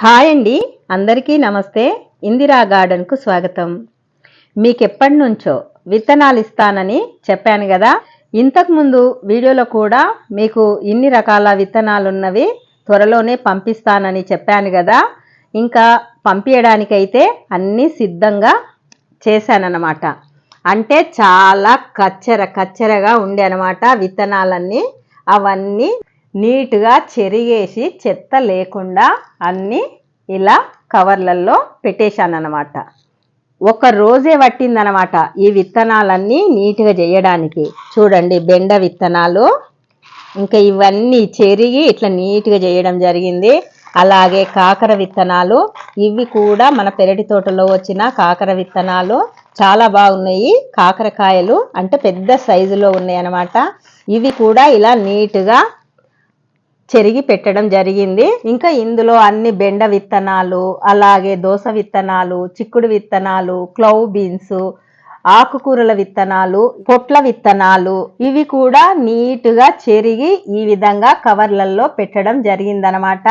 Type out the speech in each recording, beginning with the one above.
Hi అండి. అందరికీ నమస్తే. ఇందిరా గార్డెన్కు స్వాగతం. మీకు ఎప్పటి నుంచో విత్తనాలు ఇస్తానని చెప్పాను కదా. ఇంతకుముందు వీడియోలో కూడా మీకు ఇన్ని రకాల విత్తనాలు ఉన్నవి త్వరలోనే పంపిస్తానని చెప్పాను కదా. ఇంకా పంపించడానికైతే అన్నీ సిద్ధంగా చేశానన్నమాట. అంటే చాలా కచ్చర కచ్చరగా ఉండే అనమాట విత్తనాలన్నీ. అవన్నీ నీట్గా చెరిగేసి చెత్త లేకుండా అన్నీ ఇలా కవర్లలో పెట్టేశాను అనమాట ఒక రోజే పట్టిందనమాట ఈ విత్తనాలన్నీ నీట్గా చేయడానికి. చూడండి బెండ విత్తనాలు ఇంకా ఇవన్నీ చెరిగి ఇట్లా నీట్గా చేయడం జరిగింది. అలాగే కాకర విత్తనాలు ఇవి కూడా మన పెరటి తోటలో వచ్చిన కాకర విత్తనాలు చాలా బాగున్నాయి. కాకరకాయలు అంటే పెద్ద సైజులో ఉన్నాయి అన్నమాట ఇవి కూడా ఇలా నీట్గా చెరిగి పెట్టడం జరిగింది. ఇంకా ఇందులో అన్ని బెండ విత్తనాలు అలాగే దోస విత్తనాలు చిక్కుడు విత్తనాలు క్లౌ బీన్స్ ఆకుకూరల విత్తనాలు పొట్ల విత్తనాలు ఇవి కూడా నీటుగా చెరిగి ఈ విధంగా కవర్లలో పెట్టడం జరిగిందనమాట.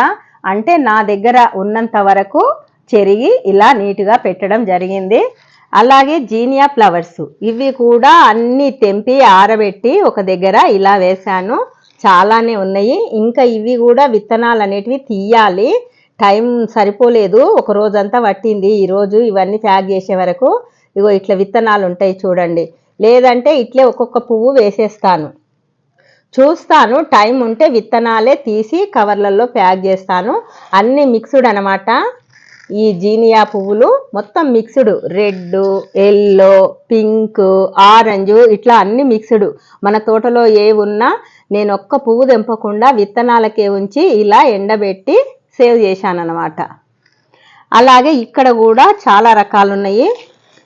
అంటే నా దగ్గర ఉన్నంత వరకు చెరిగి ఇలా నీటుగా పెట్టడం జరిగింది. అలాగే జీనియా ఫ్లవర్స్ ఇవి కూడా అన్ని తెంపి ఆరబెట్టి ఒక దగ్గర ఇలా వేశాను. చాలానే ఉన్నాయి. ఇంకా ఇవి కూడా విత్తనాలు అనేటివి తీయాలి. టైం సరిపోలేదు. ఒక రోజంతా పట్టింది. ఈరోజు ఇవన్నీ ప్యాక్ చేసే వరకు ఇగో ఇట్లా విత్తనాలు ఉంటాయి చూడండి. లేదంటే ఇట్లే ఒక్కొక్క పువ్వు వేసేస్తాను. చూస్తాను. టైం ఉంటే విత్తనాలే తీసి కవర్లలో ప్యాక్ చేస్తాను. అన్ని మిక్స్డ్ అనమాట ఈ జీనియా పువ్వులు మొత్తం mixed. Red yellow pink orange ఇట్లా అన్ని మిక్స్డ్. మన తోటలో ఏ ఉన్నా నేను ఒక్క పువ్వు తెంపకుండా విత్తనాలకే ఉంచి ఇలా ఎండబెట్టి సేవ్ చేశాను అలాగే ఇక్కడ కూడా చాలా రకాలు ఉన్నాయి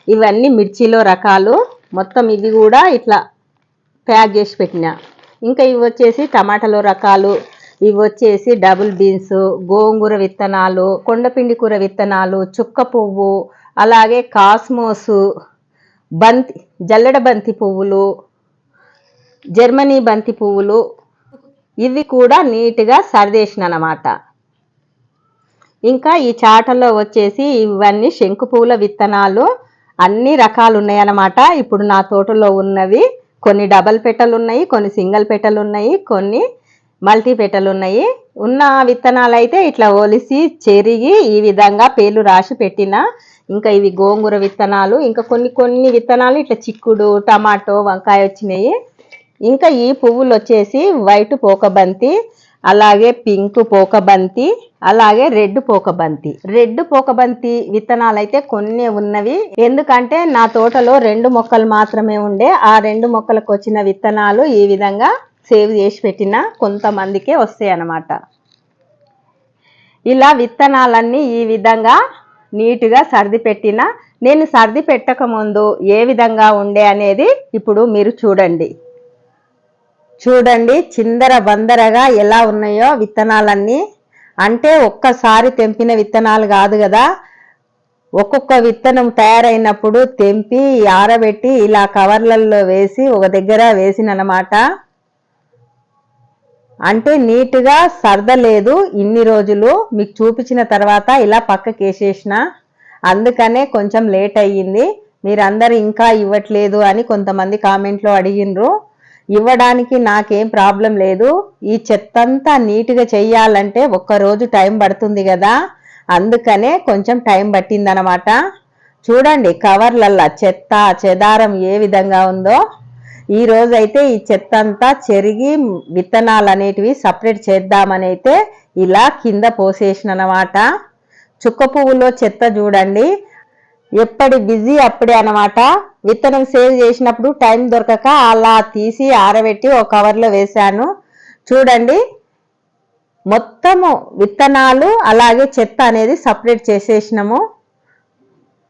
ఇవన్నీ మిర్చిలో రకాలు. మొత్తం ఇవి కూడా ఇట్లా ప్యాక్ చేసి పెట్టిన. ఇంకా ఇవి వచ్చేసి టమాటాలో రకాలు ఇవి వచ్చేసి డబుల్ బీన్స్ గోంగూర విత్తనాలు కొండపిండి కూర విత్తనాలు చుక్క పువ్వు అలాగే కాస్మోసు బంతి జల్లెడ బంతి పువ్వులు జర్మనీ బంతి పువ్వులు. ఇవి కూడా నీట్గా సరిదేసిన అనమాట ఇంకా ఈ చాటలో వచ్చేసి ఇవన్నీ శంకు పువ్వుల విత్తనాలు అన్ని రకాలు ఉన్నాయన్నమాట. ఇప్పుడు నా తోటలో ఉన్నవి కొన్ని డబల్ పెట్టలు ఉన్నాయి కొన్ని సింగిల్ పెట్టలు ఉన్నాయి కొన్ని మల్టీపీటలు ఉన్నాయి ఉన్న విత్తనాలు అయితే ఇట్లా ఒలిసి చెరిగి ఈ విధంగా పేర్లు రాసి పెట్టిన ఇంకా ఇవి గోంగూర విత్తనాలు ఇంకా కొన్ని కొన్ని విత్తనాలు ఇట్లా చిక్కుడు టమాటో వంకాయ వచ్చినాయి. ఇంకా ఈ పువ్వులు వచ్చేసి వైట్ పోకబంతి అలాగే పింక్ పోకబంతి అలాగే రెడ్ పోకబంతి. రెడ్ పోకబంతి విత్తనాలు అయితే కొన్ని ఉన్నవి. ఎందుకంటే నా తోటలో రెండు మొక్కలు మాత్రమే ఉండే. ఆ రెండు మొక్కలకు వచ్చిన విత్తనాలు ఈ విధంగా సేవ్ చేసి పెట్టిన కొంతమందికే వస్తాయి అన్నమాట ఇలా విత్తనాలన్నీ ఈ విధంగా నీటుగా సర్ది పెట్టిన నేను సర్ది పెట్టక ముందు ఏ విధంగా ఉండే అనేది ఇప్పుడు మీరు చూడండి. చూడండి చిందర బందరగా ఎలా ఉన్నాయో విత్తనాలన్నీ. అంటే ఒక్కసారి తెంపిన విత్తనాలు కాదు కదా. ఒక్కొక్క విత్తనం తయారైనప్పుడు తెంపి ఆరబెట్టి ఇలా కవర్లలో వేసి ఒక దగ్గర వేసిననమాట అంటే నీట్గా సర్దలేదు ఇన్ని రోజులు మీకు చూపించిన తర్వాత ఇలా పక్కకి వేసేసిన అందుకనే కొంచెం లేట్ అయ్యింది. మీరందరూ ఇంకా ఇవ్వట్లేదు అని కొంతమంది కామెంట్లో అడిగినరు ఇవ్వడానికి నాకేం ప్రాబ్లం లేదు. ఈ చెత్తంతా నీట్గా చెయ్యాలంటే ఒక్కరోజు టైం పడుతుంది కదా. అందుకనే కొంచెం టైం పట్టిందనమాట. చూడండి కవర్లల్లా చెత్త చెదారం ఏ విధంగా ఉందో. ఈ రోజైతే ఈ చెత్త అంతా చెరిగి విత్తనాలు అనేటివి సపరేట్ చేద్దామని అయితే ఇలా కింద పోసేసిన చుక్క పువ్వులో చెత్త చూడండి. ఎప్పటి బిజీ అప్పుడే అనమాట. విత్తనం సేవ్ చేసినప్పుడు టైం దొరకక అలా తీసి ఆరబెట్టి ఒక కవర్లో వేశాను. చూడండి. మొత్తము విత్తనాలు అలాగే చెత్త అనేది సపరేట్ చేసేసినాము.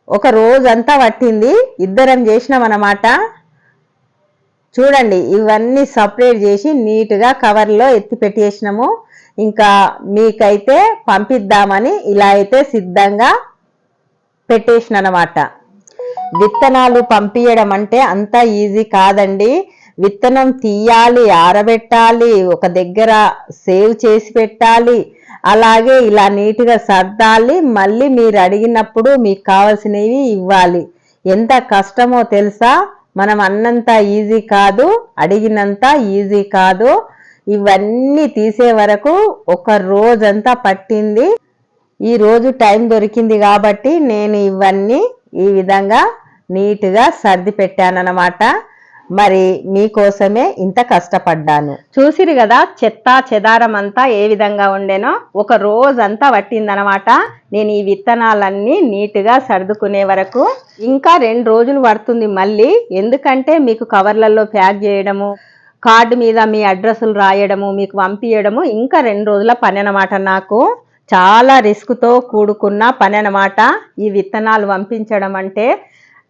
ఒక రోజంతా పట్టింది. ఇద్దరం చేసినాం అన్నమాట చూడండి ఇవన్నీ సపరేట్ చేసి నీట్గా కవర్లో ఎత్తి పెట్టేసినాము. ఇంకా మీకైతే పంపిద్దామని ఇలా అయితే సిద్ధంగా పెట్టేసిన అనమాట విత్తనాలు పంపించడం అంటే అంత ఈజీ కాదండి. విత్తనం తీయాలి ఆరబెట్టాలి ఒక దగ్గర సేవ్ చేసి పెట్టాలి. అలాగే ఇలా నీట్గా సర్దాలి. మళ్ళీ మీరు అడిగినప్పుడు మీకు కావాల్సినవి ఇవ్వాలి. ఎంత కష్టమో తెలుసా? మనం అన్నంత ఈజీ కాదు అడిగినంత ఈజీ కాదు. ఇవన్నీ తీసే వరకు ఒక రోజంతా పట్టింది. ఈ రోజు టైం దొరికింది కాబట్టి నేను ఇవన్నీ ఈ విధంగా నీట్గా సర్ది పెట్టానన్నమాట. మరి మీకోసమే ఇంత కష్టపడ్డాను. చూసిరు కదా చెత్త చెదారం అంతా ఏ విధంగా ఉండేనో? ఒక రోజంతా పట్టిందనమాట. నేను ఈ విత్తనాలన్నీ నీట్గా సర్దుకునే వరకు. ఇంకా రెండు రోజులు పడుతుంది మళ్ళీ. ఎందుకంటే మీకు కవర్లలో ప్యాక్ చేయడము కార్డు మీద మీ అడ్రస్లు రాయడము మీకు పంపించడము ఇంకా రెండు రోజుల పని అనమాట నాకు. చాలా రిస్క్తో కూడుకున్న పని అనమాట ఈ విత్తనాలు పంపించడం అంటే.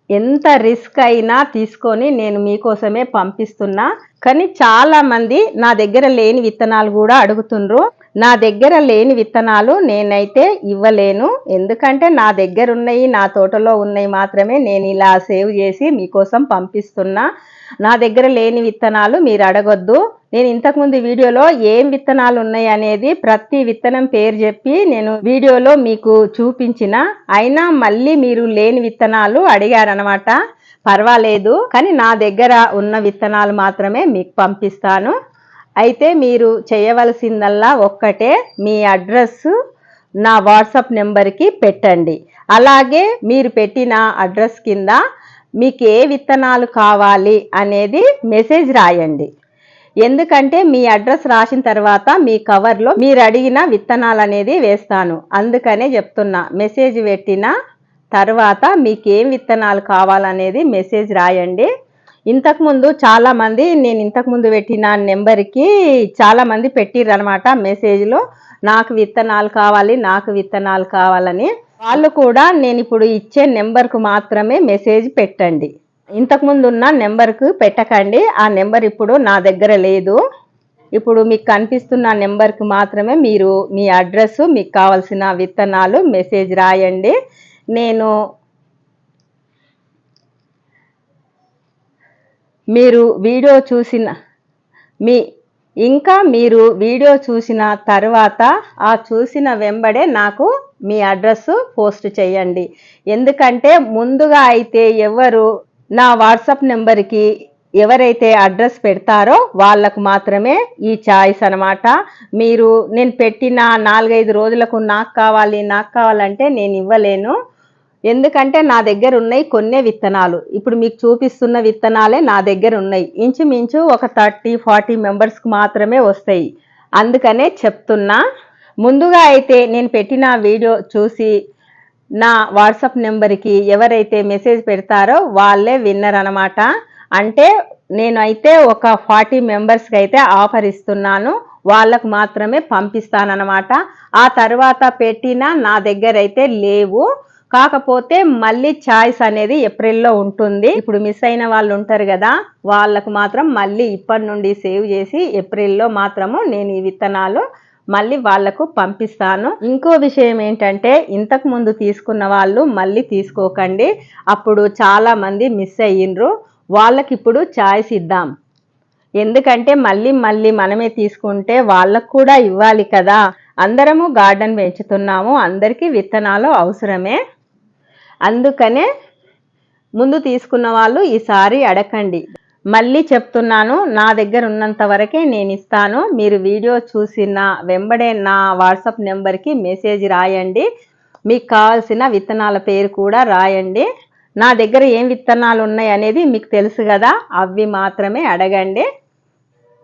ఎంత రిస్క్ అయినా తీసుకొని నేను మీకోసమే పంపిస్తున్నా. కానీ చాలా మంది నా దగ్గర లేని విత్తనాలు కూడా అడుగుతుండ్రు. నా దగ్గర లేని విత్తనాలు నేనైతే ఇవ్వలేను. ఎందుకంటే నా దగ్గర ఉన్నాయి నా తోటలో ఉన్నాయి మాత్రమే నేను ఇలా సేవ్ చేసి మీకోసం పంపిస్తున్నా. నా దగ్గర లేని విత్తనాలు మీరు అడగొద్దు. నేను ఇంతకుముందు వీడియోలో ఏం విత్తనాలు ఉన్నాయి అనేది ప్రతి విత్తనం పేరు చెప్పి నేను వీడియోలో మీకు చూపించిన. అయినా మళ్ళీ మీరు లేని విత్తనాలు అడిగారనమాట పర్వాలేదు కానీ నా దగ్గర ఉన్న విత్తనాలు మాత్రమే మీకు పంపిస్తాను. అయితే మీరు చేయవలసిందల్లా ఒక్కటే మీ అడ్రస్ నా వాట్సాప్ నెంబర్కి పెట్టండి. అలాగే మీరు పెట్టిన అడ్రస్ కింద మీకు ఏ విత్తనాలు కావాలి అనేది మెసేజ్ రాయండి. ఎందుకంటే మీ అడ్రస్ రాసిన తర్వాత మీ కవర్లో మీరు అడిగిన విత్తనాలు అనేది వేస్తాను. అందుకనే చెప్తున్నా మెసేజ్ పెట్టిన తర్వాత మీకు ఏం విత్తనాలు కావాలనేది మెసేజ్ రాయండి. ఇంతకుముందు చాలామంది నేను ఇంతకుముందు పెట్టిన నెంబర్కి చాలామంది పెట్టిర్రనమాట మెసేజ్లో నాకు విత్తనాలు కావాలి నాకు విత్తనాలు కావాలని. వాళ్ళు కూడా నేను ఇప్పుడు ఇచ్చే నెంబర్కు మాత్రమే మెసేజ్ పెట్టండి. ఇంతకుముందు ఉన్న నెంబర్కు పెట్టకండి. ఆ నెంబర్ ఇప్పుడు నా దగ్గర లేదు. ఇప్పుడు మీకు కనిపిస్తున్న నెంబర్కి మాత్రమే మీరు మీ అడ్రస్ మీకు కావాల్సిన విత్తనాలు మెసేజ్ రాయండి. నేను మీరు వీడియో చూసిన మీ ఇంకా మీరు వీడియో చూసిన తర్వాత ఆ చూసిన వెంబడే నాకు మీ అడ్రస్ పోస్ట్ చేయండి. ఎందుకంటే ముందుగా అయితే ఎవరు నా వాట్సాప్ నెంబర్కి ఎవరైతే అడ్రస్ పెడతారో వాళ్ళకు మాత్రమే ఈ చాయిస్ అనమాట మీరు నేను పెట్టిన నాలుగైదు రోజులకు నాకు కావాలి నాకు కావాలంటే నేను ఇవ్వలేను. ఎందుకంటే నా దగ్గర ఉన్నాయి కొన్నే విత్తనాలు. ఇప్పుడు మీకు చూపిస్తున్న విత్తనాలే నా దగ్గర ఉన్నాయి. ఇంచుమించు ఒక థర్టీ ఫార్టీ మెంబర్స్కి మాత్రమే వస్తాయి. అందుకనే చెప్తున్నా. ముందుగా అయితే నేను పెట్టిన వీడియో చూసి నా వాట్సాప్ నెంబర్కి ఎవరైతే మెసేజ్ పెడతారో వాళ్ళే విన్నర్ అనమాట అంటే నేనైతే ఒక ఫార్టీ మెంబర్స్కి అయితే ఆఫర్ ఇస్తున్నాను. వాళ్ళకు మాత్రమే పంపిస్తానన్నమాట. ఆ తర్వాత పెట్టిన నా దగ్గర అయితే లేవు. కాకపోతే మళ్ళీ చాయిస్ అనేది ఏప్రిల్లో ఉంటుంది. ఇప్పుడు మిస్ అయిన వాళ్ళు ఉంటారు కదా వాళ్ళకు మాత్రం మళ్ళీ ఇప్పటి నుండి సేవ్ చేసి ఏప్రిల్లో మాత్రము నేను ఈ విత్తనాలు మళ్ళీ వాళ్ళకు పంపిస్తాను. ఇంకో విషయం ఏంటంటే ఇంతకు ముందు తీసుకున్న వాళ్ళు మళ్ళీ తీసుకోకండి. అప్పుడు చాలా మంది మిస్ అయ్యిండ్రు. వాళ్ళకి ఇప్పుడు ఛాయిస్ ఇద్దాం. ఎందుకంటే మళ్ళీ మళ్ళీ మనమే తీసుకుంటే వాళ్ళకు కూడా ఇవ్వాలి కదా. అందరము గార్డెన్ పెంచుతున్నాము. అందరికీ విత్తనాలు అవసరమే. అందుకనే ముందు తీసుకున్న వాళ్ళు ఈసారి అడగండి మళ్ళీ చెప్తున్నాను నా దగ్గర ఉన్నంత వరకే నేను ఇస్తాను. మీరు వీడియో చూసిన వెంబడే నా వాట్సాప్ నెంబర్కి మెసేజ్ రాయండి. మీకు కావాల్సిన విత్తనాల పేరు కూడా రాయండి. నా దగ్గర ఏం విత్తనాలు ఉన్నాయి అనేది మీకు తెలుసు కదా అవి మాత్రమే అడగండి.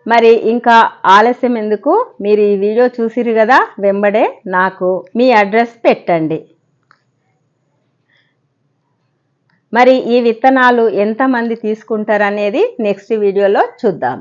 మరి ఇంకా ఆలస్యం ఎందుకు? మీరు ఈ వీడియో చూసిరు కదా వెంబడే నాకు మీ అడ్రస్ పెట్టండి. మరి ఈ విత్తనాలు ఎంతమంది తీసుకుంటారనేది నెక్స్ట్ వీడియోలో చూద్దాం.